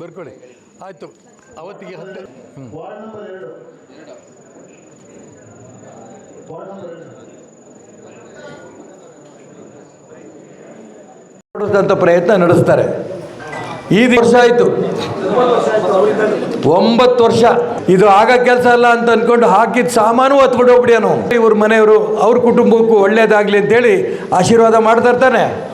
ಬರ್ಕೊಳ್ಳಿ. ಆಯ್ತು. ಅವತ್ತಿಗೆ ಹತ್ತು ಪ್ರಯತ್ನ ನಡೆಸ್ತಾರೆ. ಈ ವರ್ಷ ಆಯ್ತು. ಒಂಬತ್ತು ವರ್ಷ. ಇದು ಆಗ ಕೆಲಸ ಅಲ್ಲ ಅಂತ ಅನ್ಕೊಂಡು ಹಾಕಿದ ಸಾಮಾನು ಹೊತ್ಕೊಂಡು ಹೋಗ್ಬಿಡ್ಯಾನು ಇವ್ರ ಮನೆಯವರು ಅವ್ರ ಕುಟುಂಬಕ್ಕೂ ಒಳ್ಳೇದಾಗಲಿ ಅಂತೇಳಿ ಆಶೀರ್ವಾದ ಮಾಡ್ತಾ ಇರ್ತಾನೆ.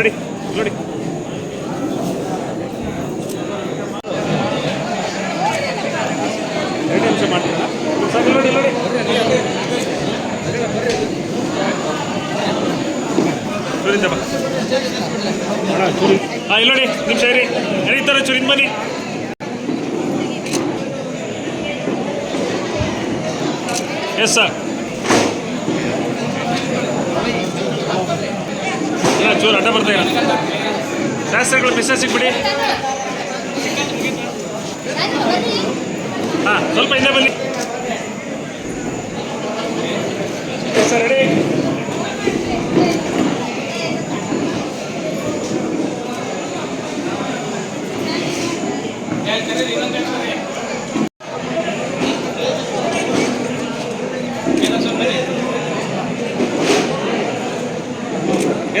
ರೆಡಿ ನೋಡಿ. ಎರಡು ನಿಮಿಷ ಮಾಡ್ತೀರಾ? ಸಾಕು, ನೋಡಿ ನೋಡಿ. ಹಾಂ, ಇಲ್ಲಿ ನೋಡಿ ನಿಮಿಷ ಇರಿ ನಡೀತಾರೆ ಚೂರಿಂದ ಬನ್ನಿ. ಎಸ್ ಸರ್ ಇಲ್ಲ ಚೂರು ಅಡ್ಡ ಬರ್ತಾ ಇಲ್ಲ ಶಾಸ್ತ್ರಗಳು ಮಿಸ್ಸೆಸ್ ಸಿಕ್ಬಿಡಿ. ಹಾಂ ಸ್ವಲ್ಪ ಹಿಂದೆ ಬನ್ನಿ. ಸರ್ ರೆಡಿ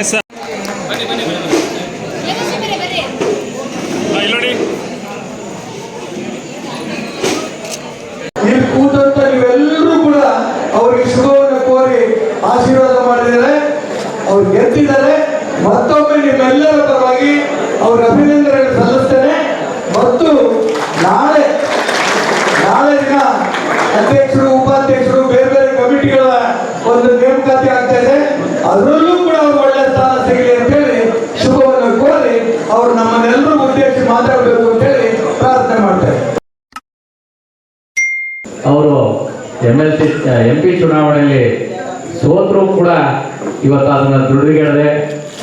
ಎಸ್ ಸರ್ ಹಾಂ ಇಲ್ಲಿ ನೋಡಿ ಇಲ್ಲಿ ಕೂತಂತ ನೀವೆಲ್ಲರೂ ಕೂಡ ಅವರಿಗೆ ಶುಭವನ್ನು ಕೋರಿ ಆಶೀರ್ವಾದ ಮಾಡಿದ್ದಾರೆ ಅವ್ರು ಗೆದ್ದಿದ್ದಾರೆ ಮತ್ತೊಮ್ಮೆ ನಿಮ್ಮೆಲ್ಲರ ಪರವಾಗಿ ಅವ್ರ ಅಭಿನಂದನೆ ಸಲ್ಲಿಸ್ತೇನೆ ಮತ್ತು ನಾಳೆ ನಾಳೆ ದಿನ ಅಧ್ಯಕ್ಷರು ಉಪಾಧ್ಯಕ್ಷರು ಬೇರೆ ಬೇರೆ ಕಮಿಟಿಗಳ ಒಂದು ನೇಮಕಾತಿ ಆಗ್ತಾ ಇದೆ. ಅದರಲ್ಲೂ ಕೂಡ ಅವ್ರು ಒಳ್ಳೆ ಸ್ಥಾನ ಸಿಗಲಿ ಅಂತ ಹೇಳಿ ಶುಭವನ್ನು ಕೋರಿ ಅವರು ನಮ್ಮನ್ನೆಲ್ಲರೂ ಉದ್ದೇಶಿಸಿ ಮಾತಾಡಬೇಕು ಅಂತ ಹೇಳಿ ಪ್ರಾರ್ಥನೆ ಮಾಡ್ತಾರೆ. ಅವರು M L C M P ಚುನಾವಣೆಯಲ್ಲಿ ಸೋತರೂ ಕೂಡ ಇವತ್ತು ಅದನ್ನ ದೃಢೀಕರಣೆ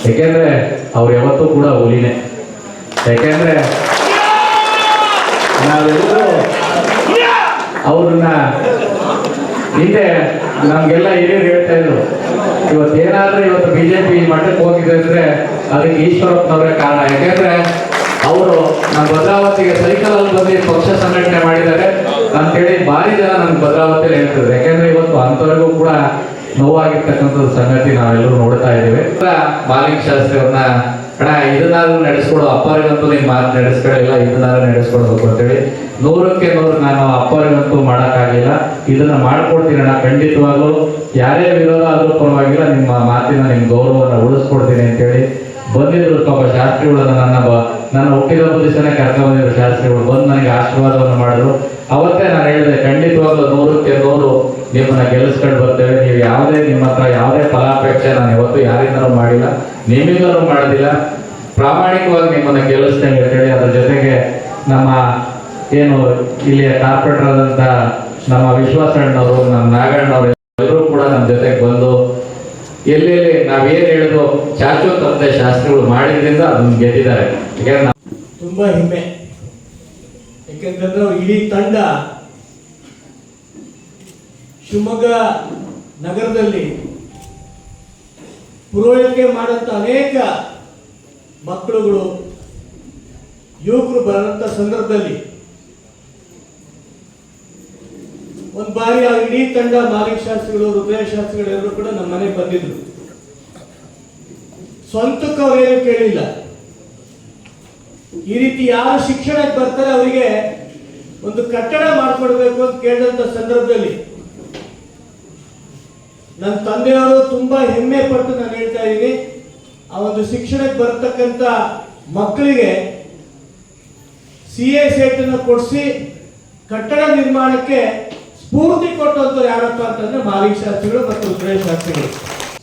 ಯಾಕೆಂದ್ರೆ ಅವ್ರು ಯಾವತ್ತೂ ಕೂಡ ಹುಲಿನೇ. ಯಾಕೆಂದ್ರೆ ನಾವೆಲ್ಲರೂ ಅವ್ರನ್ನ ಹಿಂದೆ ನಮ್ಗೆಲ್ಲ ಹಿರಿಯರು ಹೇಳ್ತಾ ಇದ್ರು? ಇವತ್ತು ಏನಾದ್ರೂ ಇವತ್ತು ಬಿಜೆಪಿ ಮಠಕ್ಕೆ ಹೋಗಿದೆ ಅಂದ್ರೆ ಅದಕ್ಕೆ ಈಶ್ವರಪ್ಪನವರೇ ಕಾರಣ. ಯಾಕೆಂದ್ರೆ ಅವರು ನಮ್ಮ ಭದ್ರಾವತಿಗೆ ಸೈಕಲ್ ಅಲ್ಲಿ ಪಕ್ಷ ಸಂಘಟನೆ ಮಾಡಿದ್ದಾರೆ ಅಂತೇಳಿ ಭಾರಿ ಜನ ನಮ್ಗೆ ಭದ್ರಾವತಿಯಲ್ಲಿ ಹೇಳ್ತಿದ್ರು. ಯಾಕೆಂದ್ರೆ ಇವತ್ತು ಅಂತವರೆಗೂ ಕೂಡ ನೋವಾಗಿರ್ತಕ್ಕಂಥ ಸಂಗತಿ ನಾವೆಲ್ಲರೂ ನೋಡ್ತಾ ಇದ್ದೀವಿ. ಶಾಸ್ತ್ರಿ ಅವ್ರನ್ನ ಅಣ್ಣ ಇದನ್ನಾದ್ರೂ ನಡೆಸ್ಕೊಡು, ಅಪ್ಪರಿಗಂತೂ ನೀನ್ ಮಾತು ನಡೆಸ್ಕೊಳ್ಳಿಲ್ಲ ಇದನ್ನಾದ್ರೂ ನಡೆಸ್ಕೊಡ್ಬೇಕು ಅಂತೇಳಿ ನೂರಕ್ಕೆ ನೂರು ನಾನು ಅಪ್ಪರಿಗಂತೂ ಮಾಡೋಕ್ಕಾಗಿಲ್ಲ ಇದನ್ನ ಮಾಡ್ಕೊಡ್ತೀನಿ ಅಣ್ಣ, ಖಂಡಿತವಾಗ್ಲೂ. ಯಾರೇ ವಿರೋಧ ಆದ್ರೂ ಪರವಾಗಿಲ್ಲ, ನಿಮ್ಮ ಮಾತಿನ, ನಿಮ್ಮ ಗೌರವವನ್ನು ಉಳಿಸ್ಕೊಡ್ತೀನಿ ಅಂತೇಳಿ. ಬಂದಿದ್ರು ಪಾಪ ಶಾಸ್ತ್ರಿಗಳನ್ನ ನನ್ನ ಬ- ನನ್ನ ಹುಟ್ಟಿದ ದಿವಸನೇ ಕರ್ಕೊ ಬಂದಿರೋ ಶಾಸ್ತ್ರಿಗಳು. ಬಂದು ನನಗೆ ಆಶೀರ್ವಾದವನ್ನು ಮಾಡಿದ್ರು. ಅವತ್ತೇ ನಾನು ಹೇಳಿದೆ, ಖಂಡಿತವಾಗ್ಲೂ ನೂರಕ್ಕೆ ನೂರು ನಿಮ್ಮನ್ನ ಗೆಲ್ಲಿಸ್ಕೊಂಡು ಬರ್ತೇವೆ ನೀವು ಯಾವುದೇ ನಿಮ್ಮ ಹತ್ರ ಯಾವುದೇ ಫಲಾಪೇಕ್ಷೆ ನಾನು ಇವತ್ತು ಯಾರಿಂದನೂ ಮಾಡಿಲ್ಲ. ನಿಮ್ಮಿಂದಲೂ ಮಾಡೋದಿಲ್ಲ. ಪ್ರಾಮಾಣಿಕವಾಗಿ ನಿಮ್ಮನ್ನ ಗೆಲ್ಲಿಸ್ತೇನೆ ಅಂತೇಳಿ ಅದ್ರ ಜೊತೆಗೆ ನಮ್ಮ ಏನು ಇಲ್ಲಿಯ ಕಾರ್ಪೊರೇಟರ್ ಆದಂತ ನಮ್ಮ ವಿಶ್ವಾಸಣ್ಣವರು ನಮ್ಮ ನಾಗಣ್ಣವರು ಎಲ್ಲರೂ ಕೂಡ ನಮ್ಮ ಜೊತೆಗೆ ಬಂದು ಎಲ್ಲೆಲ್ಲಿ ನಾವೇನು ಹೇಳಿದ್ರು ತಂದೆ ಶಾಸ್ತ್ರಿಗಳು ಮಾಡಿದ್ರಿಂದ ಅದನ್ನ ಗೆದ್ದಿದ್ದಾರೆ. ತುಂಬಾ ಹೆಮ್ಮೆ. ಯಾಕೆಂತಂದ್ರೆ ಇಡೀ ತಂಡ ಶಿವಮೊಗ್ಗ ನಗರದಲ್ಲಿ ಪುರೋಹಿತಿಗೆ ಮಾಡಂತ ಅನೇಕ ಮಕ್ಕಳುಗಳು, ಯುವಕರು ಬರೋಂಥ ಸಂದರ್ಭದಲ್ಲಿ ಒಂದು ಬಾರಿ ಆ ಇಡೀ ತಂಡ ಮಾಲಿಕ್ ಶಾಸ್ತ್ರಿಗಳು, ಹೃದಯ ಶಾಸ್ತ್ರಿಗಳು ಎಲ್ಲರೂ ಕೂಡ ನಮ್ಮ ಮನೆಗೆ ಬಂದಿದ್ರು. ಸ್ವಂತಕ್ಕೆ ಅವ್ರೇನು ಕೇಳಿಲ್ಲ. ಈ ರೀತಿ ಯಾರು ಶಿಕ್ಷಣಕ್ಕೆ ಬರ್ತಾರೆ ಅವರಿಗೆ ಒಂದು ಕಟ್ಟಡ ಮಾಡ್ಕೊಡ್ಬೇಕು ಅಂತ ಕೇಳಿದಂತ ಸಂದರ್ಭದಲ್ಲಿ ನನ್ನ ತಂದೆಯವರು ತುಂಬಾ ಹೆಮ್ಮೆ ಪಟ್ಟು ನಾನು ಹೇಳ್ತಾ ಇದ್ದೀನಿ, ಆ ಒಂದು ಶಿಕ್ಷಣಕ್ಕೆ ಬರ್ತಕ್ಕಂಥ ಮಕ್ಕಳಿಗೆ ಸಿ ಎ ಸೇಟನ್ನು ಕೊಡಿಸಿ ಕಟ್ಟಡ ನಿರ್ಮಾಣಕ್ಕೆ ಸ್ಫೂರ್ತಿ ಕೊಟ್ಟಂಥವ್ರು ಯಾರಪ್ಪ ಅಂತಂದ್ರೆ ಮಾಲಿಕ್ ಶಾಸ್ತ್ರಿಗಳು ಮತ್ತು ಸುರೇಶ್ ಶಾಸ್ತ್ರಿಗಳು.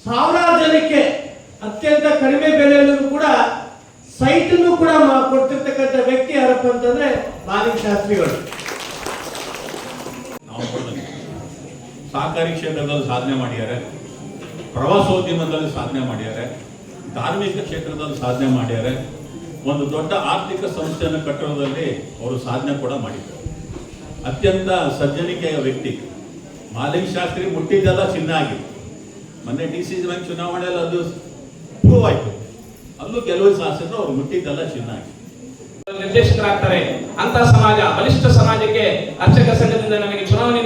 ಸಾವಿರಾರು ಜನಕ್ಕೆ ಅತ್ಯಂತ ಕಡಿಮೆ ಬೆಲೆಯಲ್ಲೂ ಕೂಡ ಸೈಟನ್ನು ಕೂಡ ಕೊಡ್ತಿರ್ತಕ್ಕಂಥ ವ್ಯಕ್ತಿ ಯಾರಪ್ಪ ಅಂತಂದ್ರೆ ಮಾಲಿಕ್ ಶಾಸ್ತ್ರಿಗಳು ನಾವು ಕೊಡ್ದಂಗೆ ಸಹಕಾರಿ ಕ್ಷೇತ್ರದಲ್ಲಿ ಸಾಧನೆ ಮಾಡಿದ್ದಾರೆ ಪ್ರವಾಸೋದ್ಯಮದಲ್ಲಿ ಸಾಧನೆ ಮಾಡಿದ್ದಾರೆ ಧಾರ್ಮಿಕ ಕ್ಷೇತ್ರದಲ್ಲಿ ಸಾಧನೆ ಮಾಡಿದ್ದಾರೆ ಒಂದು ದೊಡ್ಡ ಆರ್ಥಿಕ ಸಂಸ್ಥೆಯನ್ನು ಕಟ್ಟೋದ್ರಲ್ಲಿ ಅವರು ಸಾಧನೆ ಕೂಡ ಮಾಡಿದ್ದಾರೆ ಅತ್ಯಂತ ಸಜ್ಜನಿಕೆಯ ವ್ಯಕ್ತಿ ಮಾಲಿಂಗ್ ಶಾಸ್ತ್ರಿ ಮುಟ್ಟಿದ್ದೆಲ್ಲ ಚಿನ್ನ ಆಗಿದೆ ಮೊನ್ನೆ ಡಿ ಸಿ ಬ್ಯಾಂಕ್ ಚುನಾವಣೆಯಲ್ಲಿ ಅದು ಪ್ರೂವ್ ಆಯ್ತು. ಅಲ್ಲೂ ಗೆಲುವು ಸಾಧಿಸಿದ್ರು ಅವ್ರು ಮುಟ್ಟಿದ್ದೆಲ್ಲ ಚಿನ್ನ ಆಗಿದೆ ನಿರ್ದೇಶಕರಾಗ್ತಾರೆ. ಅಂತ ಸಮಾಜ, ಬಲಿಷ್ಠ ಸಮಾಜಕ್ಕೆ ಅರ್ಚಕ ಸಂಘದಿಂದ ನಮಗೆ ಚುನಾವಣೆ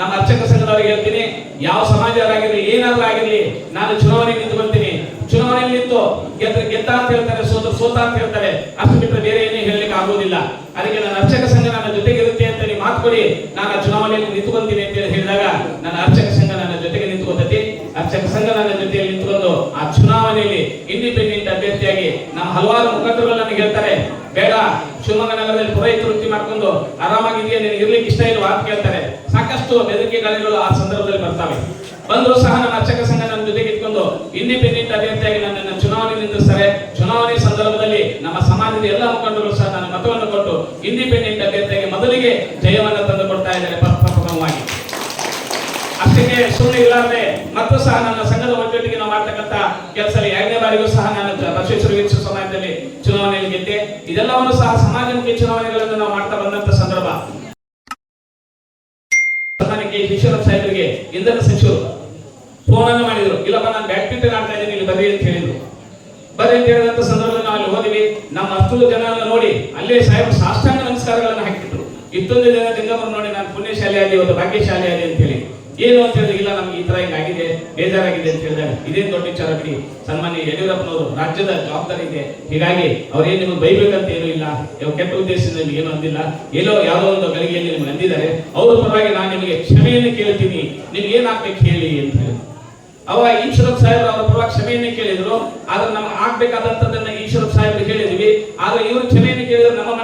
ನಮ್ಮ ಅರ್ಚಕ ಸಂಘದವರಿಗೆ ಹೇಳ್ತೀನಿ, ಯಾವ ಸಮಾಜದವರಾಗಿರ್ಲಿ, ಏನಾದ್ರೂ ಆಗಿರ್ಲಿ, ನಾನು ಚುನಾವಣೆ ನಿಂತ್ಕೊಳ್ತೀನಿ ಚುನಾವಣೆಯಲ್ಲಿ ನಿಂತು ಗೆದ್ದ ಗೆದ್ದ ಅಂತ ಹೇಳ್ತಾರೆ, ಸೋತ ಸೋತ ಅಂತ ಹೇಳ್ತಾರೆ. ಅಷ್ಟು ಬಿಟ್ಟರೆ ಬೇರೆ ಏನೇ ಹೇಳಲಿಕ್ಕೆ ಆಗೋದಿಲ್ಲ ಅದಕ್ಕೆ ನನ್ನ ಅರ್ಚಕ ಸಂಘ ನನ್ನ ಜೊತೆಗಿರುತ್ತೆ ಅಂತ ನೀವು ಮಾತು ಕೊಡಿ. ನಾನು ಚುನಾವಣೆಯಲ್ಲಿ ನಿಂತ್ಕೊಂತೀನಿ ಅಂತ ಹೇಳಿ ಹೇಳಿದಾಗ ನನ್ನ ಅರ್ಚಕ ಸಂಘ ನನ್ನ ಜೊತೆಗೆ ನಿಂತ್ಕೊತೈತಿ. ಅರ್ಚಕ ಸಂಘ ನನ್ನ ಜೊತೆಯಲ್ಲಿ ನಿಂತ್ಕೊಂಡು ಆ ಚುನಾವಣೆಯಲ್ಲಿ ಇಂಡಿಪೆಂಡೆಂಟ್ ಅಭ್ಯರ್ಥಿಯಾಗಿ ನಮ್ಮ ಹಲವಾರು ಮುಖಂಡರು ನನಗೆ ಹೇಳ್ತಾರೆ, ಬೇಡ ಶಿವಮೊಗ್ಗ ನಗರದಲ್ಲಿ ಪುರೋಹಿತ ವೃತ್ತಿ ಮಾಡ್ಕೊಂಡು ಆರಾಮಾಗಿದೆಯಾ ನಿನಗೆ ಇರ್ಲಿಕ್ಕೆ ಇಷ್ಟ ಇಲ್ವಾ ಅಂತ ಕೇಳ್ತಾರೆ. ಸಾಕಷ್ಟು ಬೆದರಿಕೆಗಳು ಆ ಸಂದರ್ಭದಲ್ಲಿ ಬರ್ತವೆ. ಬಂದ್ರು ಸಹ ನನ್ನ ಅರ್ಚಕ ಸಂಘ ನನ್ನ ಜೊತೆಗೆ ಇಟ್ಕೊಂಡು ಇಂಡಿಪೆಂಡೆಂಟ್ ಅಭ್ಯರ್ಥಿಯಾಗಿ ನನ್ನನ್ನು ಚುನಾವಣೆ ನಿಂದಿಸ್ತಾರೆ ಚುನಾವಣೆ ಸಂದರ್ಭದಲ್ಲಿ ನಮ್ಮ ಸಮಾಜದ ಎಲ್ಲ ಮುಖಂಡರು ಸಹ ನನ್ನ ಮತವನ್ನು ಕೊಟ್ಟು ಇಂಡಿಪೆಂಡೆಂಟ್ ಅಭ್ಯರ್ಥಿಯಾಗಿ ಮೊದಲಿಗೆ ಜಯವನ್ನು ತಂದು ಕೊಡ್ತಾ ಇದ್ದಾರೆ ಪ್ರಪ್ರಥಮವಾಗಿ. ಅಷ್ಟಕ್ಕೆ ಸುಮ್ಮನೆ ಇರಲಾರ್ದೆ ಮತ್ತು ಸಹ ನನ್ನ ಸಂಘದ ಒಟ್ಟೊಟ್ಟಿಗೆ ನಾವು ಮಾಡ್ತಕ್ಕಂಥ ಕೆಲಸ ಎರಡನೇ ಬಾರಿಗೂ ಸಹ ನಾನು ಬಸವೇಶ್ವರ ವೀಕ್ಷ ಸಮಾಜದಲ್ಲಿ ಚುನಾವಣೆಯಲ್ಲಿ ಗೆದ್ದೆ ಇದೆಲ್ಲವನ್ನು ಸಹ ಸಮಾಜಮುಖಿ ಚುನಾವಣೆಗಳನ್ನು ನಾವು ಮಾಡ್ತಾ ಬಂದಂತ ಸಂದರ್ಭ. ಪ್ರಧಾನಿಗೆ ಈಶ್ವರಪ್ಪ ಸಾಹೇಬರಿಗೆ ಇಂಧನ ಸಚಿವರು ಫೋನ್ ಮಾಡಿದ್ರು. ಇಲ್ಲಪ್ಪ, ನಾನು ಬ್ಯಾಡ್ಮಿಂಟನ್ ಆಡ್ತಾ ಇದ್ದೀನಿ, ಇಲ್ಲಿ ಬರ್ರಿ ಅಂತ ಹೇಳಿದ್ರು. ಬರ್ರಿ ಅಂತ ಹೇಳಿದಂತ ಸಂದರ್ಭದಲ್ಲಿ ನಾವು ಅಲ್ಲಿ ಹೋದಿವಿ. ನಮ್ಮ ಹತ್ತು ಜನರನ್ನು ನೋಡಿ ಅಲ್ಲೇ ಸಾಹೇಬರು ಸಾಷ್ಟಾಂಗ ನಮಸ್ಕಾರಗಳನ್ನು ಹಾಕಿದ್ರು. ಇತ್ತೊಂದು ಜನ ಲಿಂಗಮ್ಮನ್ನು ನೋಡಿ ನಾನು ಆಗಲಿ ಒಂದು ಭಾಗ್ಯಶಾಲಿಯಾಗಿ ಅಂತ ಹೇಳಿ. ಏನು ಅಂತ ಹೇಳಿದ್ರೆ, ಇಲ್ಲ, ನಮ್ಗೆ ಈ ತರ ಹಿಂಗಾಗಿದೆ ಬೇಜಾರಾಗಿದೆ ಅಂತ ಹೇಳಿದಾಗ ಇದೇನು ದೊಡ್ಡ ವಿಚಾರ ಬಿಡಿ. ಸನ್ಮಾನ್ಯ ಯಡಿಯೂರಪ್ಪನವರು ರಾಜ್ಯದ ಜವಾಬ್ದಾರಿ ಇದೆ ಹೀಗಾಗಿ ಅವ್ರೇನು ನಿಮಗೆ ಬೈಬೇಕಂತ ಏನೂ ಇಲ್ಲ ಯಾವ ಕೆಟ್ಟ ಉದ್ದೇಶದಿಂದ ನಿಮ್ಗೆ ಏನು ಅಂದಿಲ್ಲ. ಎಲ್ಲೋ ಯಾವುದೋ ಒಂದು ಗಳಿಗೆಯಲ್ಲಿ ನಿಮ್ಗೆ ಅಂದಿದ್ದಾರೆ. ಅವ್ರ ಪರವಾಗಿ ನಾನು ನಿಮಗೆ ಕ್ಷಮೆಯನ್ನು ಕೇಳ್ತೀನಿ. ನಿಮ್ಗೆ ಏನಾಗ್ಬೇಕು ಹೇಳಿ ಅಂತ ಹೇಳಿ. ಅವ ಈಶ್ವರಪ್ಪ ಸಾಹೇಬರು ಅವರ ಪರವಾಗಿ ಕ್ಷಮೆಯನ್ನು ಕೇಳಿದ್ರು. ಆದ್ರೆ ನಮ್ಗೆ ಆಗ್ಬೇಕಾದಂತದನ್ನ ಈಶ್ವರಪ್ಪ ಸಾಹೇಬರು ಹೇಳಿದ್ವಿ. ಆದ್ರೆ ಇವರು ಕ್ಷಮೆಯನ್ನು ಕೇಳಿದ್ರೆ ನಮ್ಮ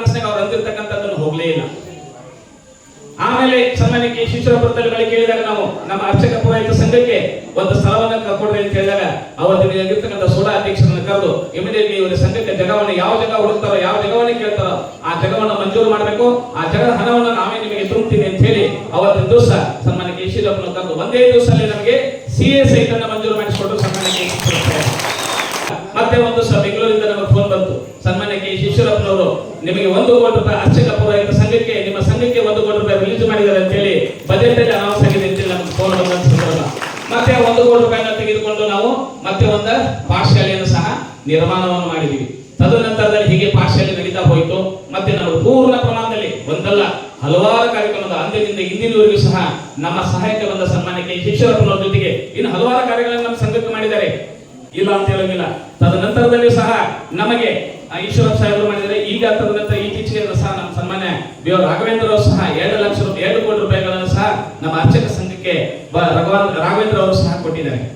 ಶಿಶುರಪುರದಲ್ಲಿ ಬಳಿ ಕೇಳಿದಾಗ ನಾವು ನಮ್ಮ ಅರ್ಚಕ ಪುರೋಹಿತ ಸಂಘಕ್ಕೆ ಒಂದು ಸ್ಥಳವನ್ನ ಕೊಡ್ರಿ ಅಂತ ಹೇಳಿದಾಗ ಅವತ್ತು ಇರ್ತಕ್ಕಂಥ ಸೋಡಾ ಅಧ್ಯಕ್ಷರನ್ನು ಕರೆದು ಇಮಿಡಿಯೇಟ್ಲಿ ಇವರ ಸಂಘಕ್ಕೆ ಜಗವನ್ನು ಯಾವ ಜಗ ಹುಡುಕ್ತಾರೋ, ಯಾವ ಜಗವನ್ನ ಕೇಳ್ತಾರೋ, ಆ ಜಗವನ್ನು ಮಂಜೂರು ಮಾಡಬೇಕು. ಆ ಜಗದ ಹಣವನ್ನು ನಾವೇ ನಿಮಗೆ ತುಂಬುತ್ತೀನಿ ಅಂತ ಹೇಳಿ ಅವತ್ತಿನ ದಿವಸ ಸನ್ಮಾನ್ಯ ಕೆ. ಶಿಶುರಪ್ಪನ ಕರೆದು ಒಂದೇ ದಿವಸದಲ್ಲಿ ನಮಗೆ ಸಿ ಎ ಸೈಟ್ ಮಂಜೂರು ಮಾಡಿಸಿಕೊಟ್ಟು ಸನ್ಮಾನ್ಯ ಮತ್ತೆ ಒಂದು ಸಹ ಬೆಂಗಳೂರಿಂದ ನಮಗೆ ಫೋನ್ ಬಂತು. ಸನ್ಮಾನ್ಯ ಕೆ. ನಿಮಗೆ ಒಂದು ಕೋಟಿ ರೂಪಾಯಿ ಅರ್ಚಕ ಪುರೋಹಿತ ಸಂಘಕ್ಕೆ ನಿಮ್ಮ ಸಂಘಕ್ಕೆ ಒಂದು ಕೋಟಿ ರೂಪಾಯಿ ರಿಲೀಸ್ ಮಾಡಿದ್ದಾರೆ ಅಂತ ಹೇಳಿ ಬಜೆಟ್ ಅಲ್ಲಿ ಅನೌನ್ಸ್ ಆಗಿದೆ ಅಂತ ಹೇಳಿ ನಮಗೆ ಫೋನ್ ಬಂದ ಸಂದರ್ಭ ಮತ್ತೆ ಒಂದು ಕೋಟಿ ರೂಪಾಯಿನ ತೆಗೆದುಕೊಂಡು ನಾವು ಮತ್ತೆ ಒಂದು ಪಾಠಶಾಲೆಯನ್ನು ಸಹ ನಿರ್ಮಾಣವನ್ನು ಮಾಡಿದೀವಿ. ತದನಂತರದಲ್ಲಿ ಹೀಗೆ ಪಾಠಶಾಲೆ ನಡೀತಾ ಹೋಯಿತು. ಮತ್ತೆ ನಾವು ಪೂರ್ಣ ಪ್ರಮಾಣದಲ್ಲಿ ಒಂದಲ್ಲ, ಹಲವಾರು ಕಾರ್ಯಕ್ರಮದ ಅಂದಿನಿಂದ ಇಂದಿನವರೆಗೂ ಸಹ ನಮ್ಮ ಸಹಾಯಕ್ಕೆ ಬಂದ ಸನ್ಮಾನಕ್ಕೆ ಶಿಕ್ಷಕರ ಜೊತೆಗೆ ಇನ್ನು ಹಲವಾರು ಕಾರ್ಯಗಳನ್ನು ನಮ್ಮ ಸಂಘಕ್ಕೆ ಮಾಡಿದ್ದಾರೆ. ಇಲ್ಲ ಅಂತ ಹೇಳೋಂಗಿಲ್ಲ ತದನಂತರದಲ್ಲಿಯೂ ಸಹ ನಮಗೆ ಈಶ್ವರಪ್ಪ ಸಾಹೇಬರು ಮಾಡಿದರೆ ಈಗ ತದನಂತರ ಇತ್ತೀಚೆಗೆ ಸಹ ನಮ್ಮ ಸನ್ಮಾನ್ಯ ಬಿ ರಾಘವೇಂದ್ರ ಸಹ ಎರಡು ಲಕ್ಷ ಎರಡು ಕೋಟಿ ರೂಪಾಯಿಗಳನ್ನು ಸಹ ನಮ್ಮ ಅರ್ಚಕ ರಘುವ- ರಾಘವೇಂದ್ರ ಅವರು ಸಹ ಕೊಟ್ಟಿದ್ದಾರೆ.